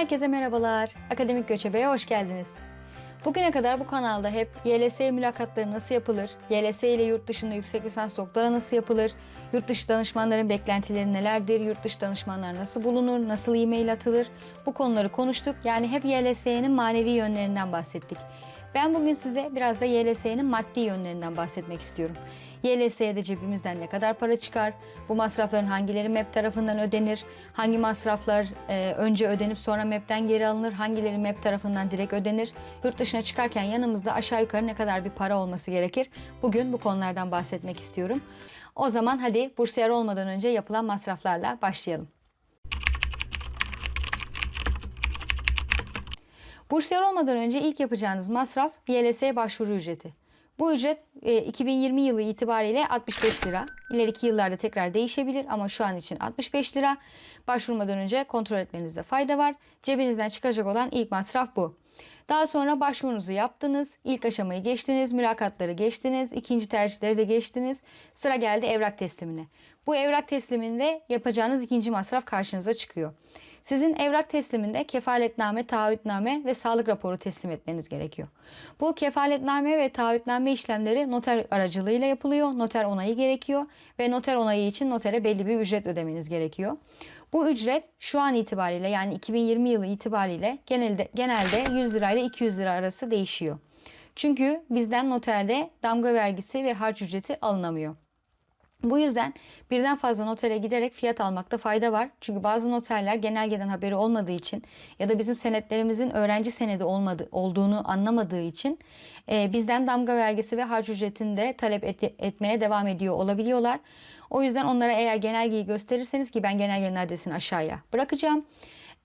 Herkese merhabalar. Akademik Göçebe'ye hoş geldiniz. Bugüne kadar bu kanalda hep YLS mülakatları nasıl yapılır, YLS ile yurt dışında yüksek lisans doktora nasıl yapılır, yurt dışı danışmanların beklentileri nelerdir, yurt dışı danışmanlar nasıl bulunur, nasıl e-mail atılır bu konuları konuştuk. Yani hep YLS'nin manevi yönlerinden bahsettik. Ben bugün size biraz da YLS'nin maddi yönlerinden bahsetmek istiyorum. YLS'ye cebimizden ne kadar para çıkar, bu masrafların hangileri MEP tarafından ödenir, hangi masraflar e, önce ödenip sonra MEP'ten geri alınır, hangileri MEP tarafından direkt ödenir, yurt dışına çıkarken yanımızda aşağı yukarı ne kadar bir para olması gerekir. Bugün bu konulardan bahsetmek istiyorum. O zaman hadi bursiyer olmadan önce yapılan masraflarla başlayalım. Bursiyer olmadan önce ilk yapacağınız masraf YLS başvuru ücreti. Bu ücret e, 2020 yılı itibariyle 65 lira. İleriki yıllarda tekrar değişebilir ama şu an için 65 lira. Başvurmadan önce kontrol etmenizde fayda var. Cebinizden çıkacak olan ilk masraf bu. Daha sonra başvurunuzu yaptınız, ilk aşamayı geçtiniz, mülakatları geçtiniz, ikinci tercihleri de geçtiniz. Sıra geldi evrak teslimine. Bu evrak tesliminde yapacağınız ikinci masraf karşınıza çıkıyor. Sizin evrak tesliminde kefaletname, taahhütname ve sağlık raporu teslim etmeniz gerekiyor. Bu kefaletname ve taahhütname işlemleri noter aracılığıyla yapılıyor. Noter onayı gerekiyor ve noter onayı için notere belli bir ücret ödemeniz gerekiyor. Bu ücret şu an itibariyle yani 2020 yılı itibariyle genelde genelde 100 lira ile 200 lira arası değişiyor. Çünkü bizden noterde damga vergisi ve harç ücreti alınamıyor. Bu yüzden birden fazla notere giderek fiyat almakta fayda var. Çünkü bazı noterler genelgeden haberi olmadığı için ya da bizim senetlerimizin öğrenci senedi olmadı, olduğunu anlamadığı için e, bizden damga vergisi ve harç ücretini de talep et, etmeye devam ediyor olabiliyorlar. O yüzden onlara eğer genelgeyi gösterirseniz ki ben genelgenin adresini aşağıya bırakacağım.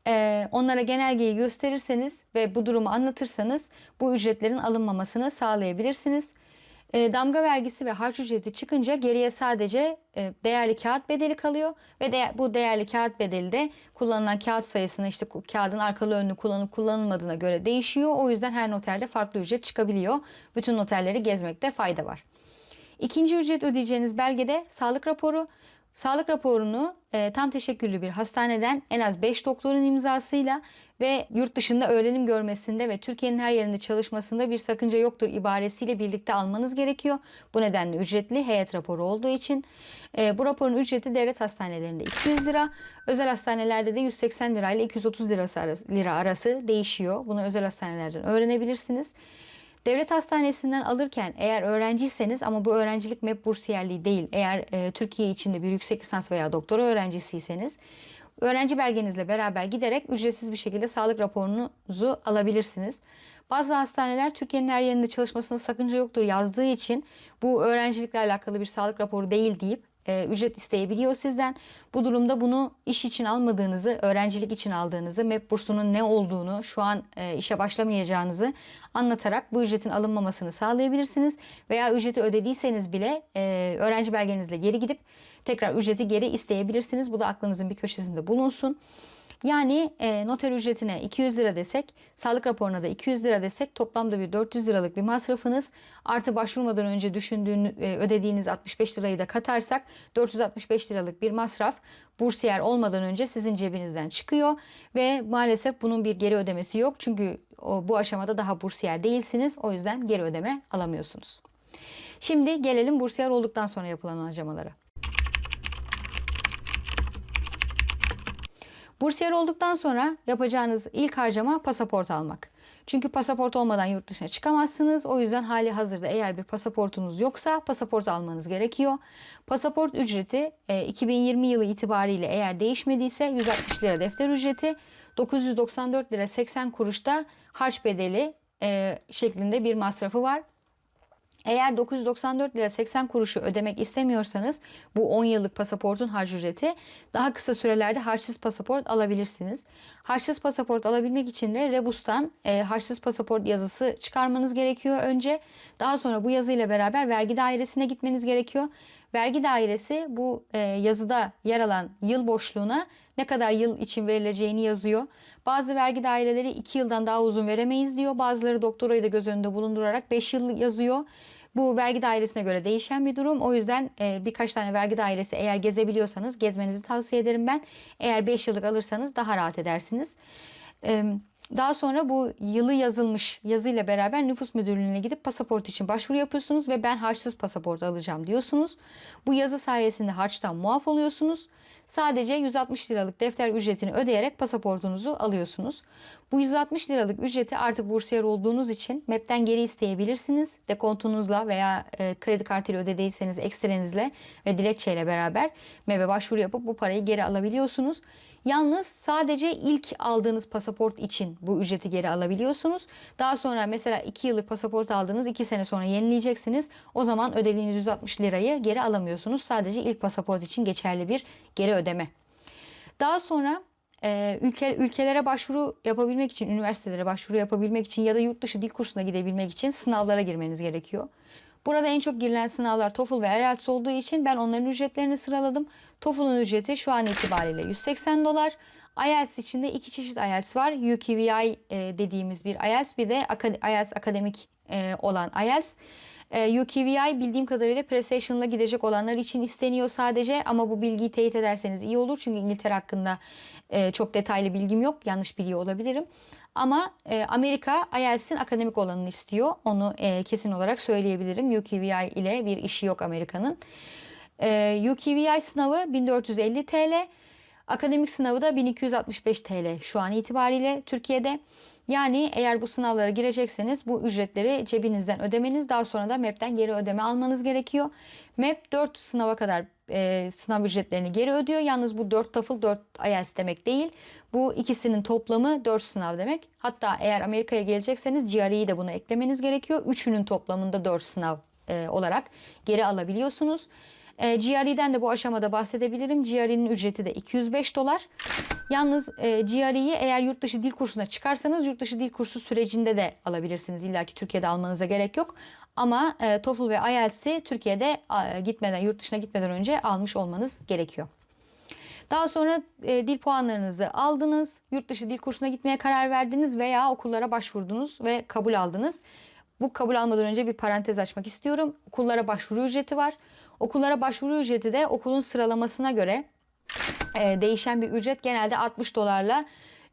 Ee, onlara genelgeyi gösterirseniz ve bu durumu anlatırsanız bu ücretlerin alınmamasını sağlayabilirsiniz. E, damga vergisi ve harç ücreti çıkınca geriye sadece e, değerli kağıt bedeli kalıyor ve de, bu değerli kağıt bedeli de kullanılan kağıt sayısına işte kağıdın arkalı önlü kullanıp kullanılmadığına göre değişiyor. O yüzden her noterde farklı ücret çıkabiliyor. Bütün noterleri gezmekte fayda var. İkinci ücret ödeyeceğiniz belgede sağlık raporu. Sağlık raporunu e, tam teşekküllü bir hastaneden en az 5 doktorun imzasıyla ve yurt dışında öğrenim görmesinde ve Türkiye'nin her yerinde çalışmasında bir sakınca yoktur ibaresiyle birlikte almanız gerekiyor. Bu nedenle ücretli heyet raporu olduğu için e, bu raporun ücreti devlet hastanelerinde 200 lira, özel hastanelerde de 180 lira ile 230 lirası arası, lira arası değişiyor. Bunu özel hastanelerden öğrenebilirsiniz. Devlet hastanesinden alırken eğer öğrenciyseniz ama bu öğrencilik MEP bursiyerliği değil. Eğer e, Türkiye içinde bir yüksek lisans veya doktora öğrencisiyseniz öğrenci belgenizle beraber giderek ücretsiz bir şekilde sağlık raporunuzu alabilirsiniz. Bazı hastaneler Türkiye'nin her yerinde çalışmasına sakınca yoktur yazdığı için bu öğrencilikle alakalı bir sağlık raporu değil deyip e, ücret isteyebiliyor sizden. Bu durumda bunu iş için almadığınızı, öğrencilik için aldığınızı, MEP bursunun ne olduğunu, şu an e, işe başlamayacağınızı anlatarak bu ücretin alınmamasını sağlayabilirsiniz. Veya ücreti ödediyseniz bile e, öğrenci belgenizle geri gidip tekrar ücreti geri isteyebilirsiniz. Bu da aklınızın bir köşesinde bulunsun. Yani e, noter ücretine 200 lira desek, sağlık raporuna da 200 lira desek toplamda bir 400 liralık bir masrafınız artı başvurmadan önce düşündüğünü e, ödediğiniz 65 lirayı da katarsak 465 liralık bir masraf bursiyer olmadan önce sizin cebinizden çıkıyor ve maalesef bunun bir geri ödemesi yok. Çünkü o, bu aşamada daha bursiyer değilsiniz. O yüzden geri ödeme alamıyorsunuz. Şimdi gelelim bursiyer olduktan sonra yapılan harcamalara. Bursiyer olduktan sonra yapacağınız ilk harcama pasaport almak. Çünkü pasaport olmadan yurt dışına çıkamazsınız. O yüzden hali hazırda eğer bir pasaportunuz yoksa pasaport almanız gerekiyor. Pasaport ücreti 2020 e, yılı itibariyle eğer değişmediyse 160 lira defter ücreti, 994 lira 80 kuruşta harç bedeli e, şeklinde bir masrafı var. Eğer 994 lira 80 kuruşu ödemek istemiyorsanız bu 10 yıllık pasaportun harç ücreti daha kısa sürelerde harçsız pasaport alabilirsiniz. Harçsız pasaport alabilmek için de Rebus'tan e, harçsız pasaport yazısı çıkarmanız gerekiyor önce. Daha sonra bu yazıyla beraber vergi dairesine gitmeniz gerekiyor. Vergi dairesi bu e, yazıda yer alan yıl boşluğuna ne kadar yıl için verileceğini yazıyor. Bazı vergi daireleri 2 yıldan daha uzun veremeyiz diyor. Bazıları doktorayı da göz önünde bulundurarak 5 yıl yazıyor. Bu vergi dairesine göre değişen bir durum. O yüzden e, birkaç tane vergi dairesi eğer gezebiliyorsanız gezmenizi tavsiye ederim ben. Eğer 5 yıllık alırsanız daha rahat edersiniz. Ee, daha sonra bu yılı yazılmış yazıyla beraber nüfus müdürlüğüne gidip pasaport için başvuru yapıyorsunuz ve ben harçsız pasaport alacağım diyorsunuz. Bu yazı sayesinde harçtan muaf oluyorsunuz. Sadece 160 liralık defter ücretini ödeyerek pasaportunuzu alıyorsunuz. Bu 160 liralık ücreti artık bursiyer olduğunuz için MEP'ten geri isteyebilirsiniz. Dekontunuzla veya e, kredi kartıyla ödediyseniz ekstrenizle ve dilekçeyle beraber MEP'e başvuru yapıp bu parayı geri alabiliyorsunuz. Yalnız sadece ilk aldığınız pasaport için bu ücreti geri alabiliyorsunuz. Daha sonra mesela 2 yıllık pasaport aldınız 2 sene sonra yenileyeceksiniz. O zaman ödediğiniz 160 lirayı geri alamıyorsunuz. Sadece ilk pasaport için geçerli bir geri ödeme. Daha sonra e, ülke, ülkelere başvuru yapabilmek için, üniversitelere başvuru yapabilmek için ya da yurt dışı dil kursuna gidebilmek için sınavlara girmeniz gerekiyor. Burada en çok girilen sınavlar TOEFL ve IELTS olduğu için ben onların ücretlerini sıraladım. TOEFL'un ücreti şu an itibariyle 180 dolar. IELTS için de iki çeşit IELTS var. UKVI e, dediğimiz bir IELTS bir de IELTS akademik e, olan IELTS. E, UKVI bildiğim kadarıyla Prestation'la gidecek olanlar için isteniyor sadece ama bu bilgiyi teyit ederseniz iyi olur. Çünkü İngiltere hakkında çok detaylı bilgim yok. Yanlış biliyor olabilirim. Ama Amerika IELTS'in akademik olanını istiyor. Onu kesin olarak söyleyebilirim. UKVI ile bir işi yok Amerika'nın. E, UKVI sınavı 1450 TL. Akademik sınavı da 1265 TL şu an itibariyle Türkiye'de. Yani eğer bu sınavlara girecekseniz bu ücretleri cebinizden ödemeniz daha sonra da MEP'ten geri ödeme almanız gerekiyor. MEP 4 sınava kadar e, sınav ücretlerini geri ödüyor. Yalnız bu 4 TOEFL 4 IELTS demek değil. Bu ikisinin toplamı 4 sınav demek. Hatta eğer Amerika'ya gelecekseniz GRE'yi de buna eklemeniz gerekiyor. Üçünün toplamında 4 sınav e, olarak geri alabiliyorsunuz. E, GRE'den de bu aşamada bahsedebilirim. GRE'nin ücreti de 205 dolar. Yalnız e, GRE'yi eğer yurt dışı dil kursuna çıkarsanız yurt dışı dil kursu sürecinde de alabilirsiniz. İlla ki Türkiye'de almanıza gerek yok. Ama e, TOEFL ve IELTS'i Türkiye'de e, gitmeden, yurt dışına gitmeden önce almış olmanız gerekiyor. Daha sonra e, dil puanlarınızı aldınız, yurt dışı dil kursuna gitmeye karar verdiniz veya okullara başvurdunuz ve kabul aldınız. Bu kabul almadan önce bir parantez açmak istiyorum. Okullara başvuru ücreti var. Okullara başvuru ücreti de okulun sıralamasına göre e, değişen bir ücret. Genelde 60 dolarla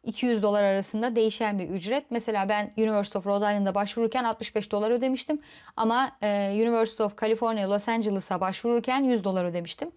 200 dolar arasında değişen bir ücret. Mesela ben University of Rhode Island'a başvururken 65 dolar ödemiştim. Ama e, University of California Los Angeles'a başvururken 100 dolar ödemiştim.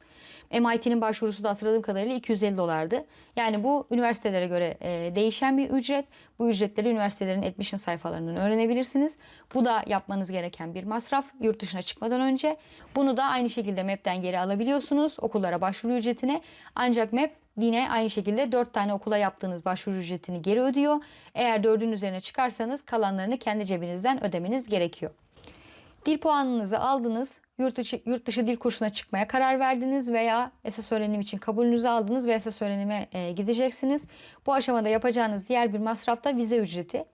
MIT'nin başvurusu da hatırladığım kadarıyla 250 dolardı. Yani bu üniversitelere göre e, değişen bir ücret. Bu ücretleri üniversitelerin admission sayfalarından öğrenebilirsiniz. Bu da yapmanız gereken bir masraf yurt dışına çıkmadan önce. Bunu da aynı şekilde MEP'ten geri alabiliyorsunuz okullara başvuru ücretine. Ancak MEP yine aynı şekilde 4 tane okula yaptığınız başvuru ücretini geri ödüyor. Eğer 4'ün üzerine çıkarsanız kalanlarını kendi cebinizden ödemeniz gerekiyor. Dil puanınızı aldınız, yurt dışı, yurt dışı dil kursuna çıkmaya karar verdiniz veya esas öğrenim için kabulünüzü aldınız ve esas öğrenime e, gideceksiniz. Bu aşamada yapacağınız diğer bir masraf da vize ücreti.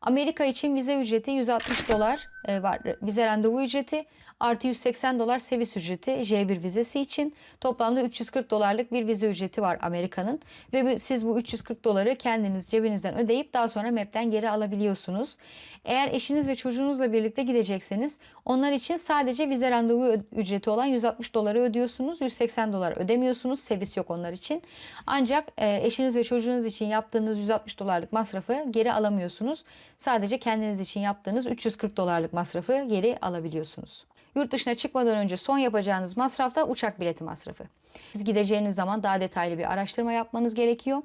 Amerika için vize ücreti 160 dolar e, var. Vize randevu ücreti artı 180 dolar servis ücreti J1 vizesi için. Toplamda 340 dolarlık bir vize ücreti var Amerika'nın. Ve siz bu 340 doları kendiniz cebinizden ödeyip daha sonra MEP'ten geri alabiliyorsunuz. Eğer eşiniz ve çocuğunuzla birlikte gidecekseniz onlar için sadece vize randevu ücreti olan 160 doları ödüyorsunuz. 180 dolar ödemiyorsunuz. Servis yok onlar için. Ancak e, eşiniz ve çocuğunuz için yaptığınız 160 dolarlık masrafı geri alamıyorsunuz. Sadece kendiniz için yaptığınız 340 dolarlık masrafı geri alabiliyorsunuz. Yurt dışına çıkmadan önce son yapacağınız masraf da uçak bileti masrafı. Siz gideceğiniz zaman daha detaylı bir araştırma yapmanız gerekiyor.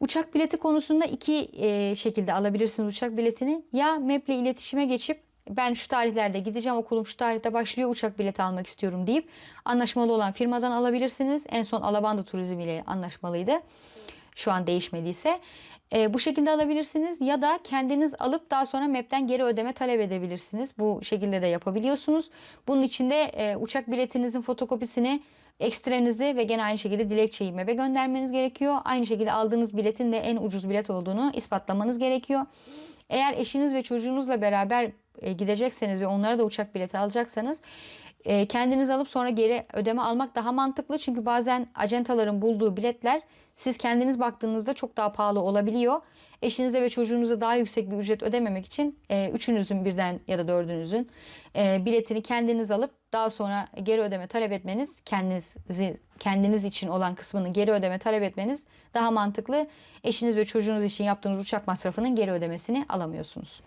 Uçak bileti konusunda iki e, şekilde alabilirsiniz uçak biletini. Ya MEP'le iletişime geçip ben şu tarihlerde gideceğim okulum şu tarihte başlıyor uçak bileti almak istiyorum deyip anlaşmalı olan firmadan alabilirsiniz. En son Alabanda Turizm ile anlaşmalıydı. Şu an değişmediyse. E, bu şekilde alabilirsiniz ya da kendiniz alıp daha sonra MEP'ten geri ödeme talep edebilirsiniz. Bu şekilde de yapabiliyorsunuz. Bunun için de e, uçak biletinizin fotokopisini ekstrenizi ve gene aynı şekilde dilekçeyi MEP'e göndermeniz gerekiyor. Aynı şekilde aldığınız biletin de en ucuz bilet olduğunu ispatlamanız gerekiyor. Eğer eşiniz ve çocuğunuzla beraber e, gidecekseniz ve onlara da uçak bileti alacaksanız e, kendiniz alıp sonra geri ödeme almak daha mantıklı. Çünkü bazen acentaların bulduğu biletler siz kendiniz baktığınızda çok daha pahalı olabiliyor. Eşinize ve çocuğunuza daha yüksek bir ücret ödememek için e, üçünüzün birden ya da dördünüzün e, biletini kendiniz alıp daha sonra geri ödeme talep etmeniz kendiniz kendiniz için olan kısmını geri ödeme talep etmeniz daha mantıklı. Eşiniz ve çocuğunuz için yaptığınız uçak masrafının geri ödemesini alamıyorsunuz.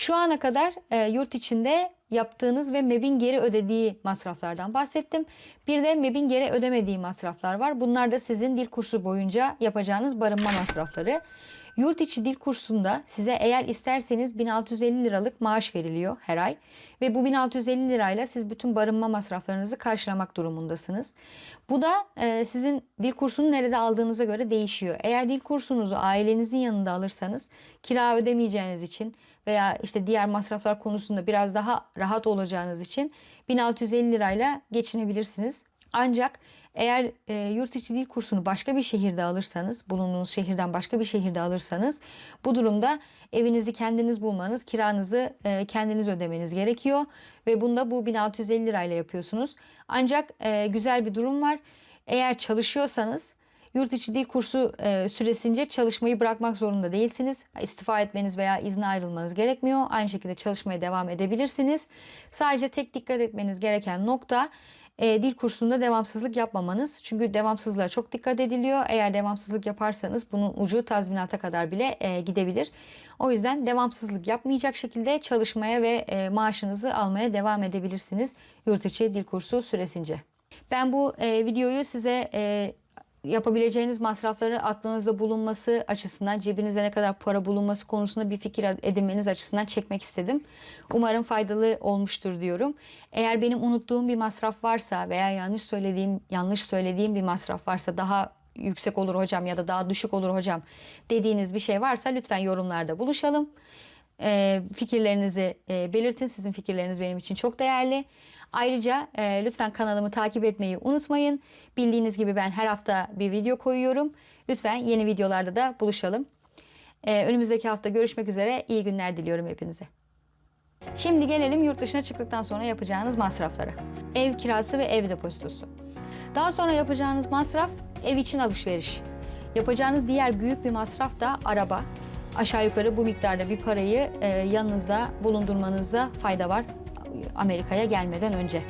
Şu ana kadar e, yurt içinde yaptığınız ve MEB'in geri ödediği masraflardan bahsettim. Bir de MEB'in geri ödemediği masraflar var. Bunlar da sizin dil kursu boyunca yapacağınız barınma masrafları. Yurt içi dil kursunda size eğer isterseniz 1650 liralık maaş veriliyor her ay. Ve bu 1650 lirayla siz bütün barınma masraflarınızı karşılamak durumundasınız. Bu da e, sizin dil kursunu nerede aldığınıza göre değişiyor. Eğer dil kursunuzu ailenizin yanında alırsanız kira ödemeyeceğiniz için veya işte diğer masraflar konusunda biraz daha rahat olacağınız için 1650 lirayla geçinebilirsiniz. Ancak eğer e, yurt içi dil kursunu başka bir şehirde alırsanız, bulunduğunuz şehirden başka bir şehirde alırsanız bu durumda evinizi kendiniz bulmanız, kiranızı e, kendiniz ödemeniz gerekiyor ve bunda bu 1650 lirayla yapıyorsunuz. Ancak e, güzel bir durum var. Eğer çalışıyorsanız Yurt içi dil kursu e, süresince çalışmayı bırakmak zorunda değilsiniz. İstifa etmeniz veya izne ayrılmanız gerekmiyor. Aynı şekilde çalışmaya devam edebilirsiniz. Sadece tek dikkat etmeniz gereken nokta e, dil kursunda devamsızlık yapmamanız. Çünkü devamsızlığa çok dikkat ediliyor. Eğer devamsızlık yaparsanız bunun ucu tazminata kadar bile e, gidebilir. O yüzden devamsızlık yapmayacak şekilde çalışmaya ve e, maaşınızı almaya devam edebilirsiniz yurt içi dil kursu süresince. Ben bu e, videoyu size e, yapabileceğiniz masrafları aklınızda bulunması açısından cebinizde ne kadar para bulunması konusunda bir fikir edinmeniz açısından çekmek istedim. Umarım faydalı olmuştur diyorum. Eğer benim unuttuğum bir masraf varsa veya yanlış söylediğim yanlış söylediğim bir masraf varsa daha yüksek olur hocam ya da daha düşük olur hocam dediğiniz bir şey varsa lütfen yorumlarda buluşalım. E, fikirlerinizi e, belirtin. Sizin fikirleriniz benim için çok değerli. Ayrıca e, lütfen kanalımı takip etmeyi unutmayın. Bildiğiniz gibi ben her hafta bir video koyuyorum. Lütfen yeni videolarda da buluşalım. E, önümüzdeki hafta görüşmek üzere. İyi günler diliyorum hepinize. Şimdi gelelim yurt dışına çıktıktan sonra yapacağınız masraflara. Ev kirası ve ev depozitosu. Daha sonra yapacağınız masraf ev için alışveriş. Yapacağınız diğer büyük bir masraf da araba. Aşağı yukarı bu miktarda bir parayı e, yanınızda bulundurmanızda fayda var Amerika'ya gelmeden önce.